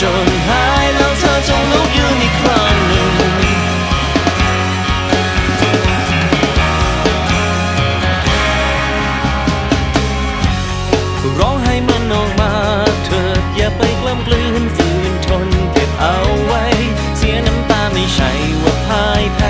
จนหายแล้วเธอจงลุกยืนอีกครั้งหนึ่งร้องให้มันออกมาเถิดอย่าไปกล้ำกลืนฝืนทนเก็บเอาไว้ เสียน้ำตาไม่ใช่ว่าพ่ายแพ้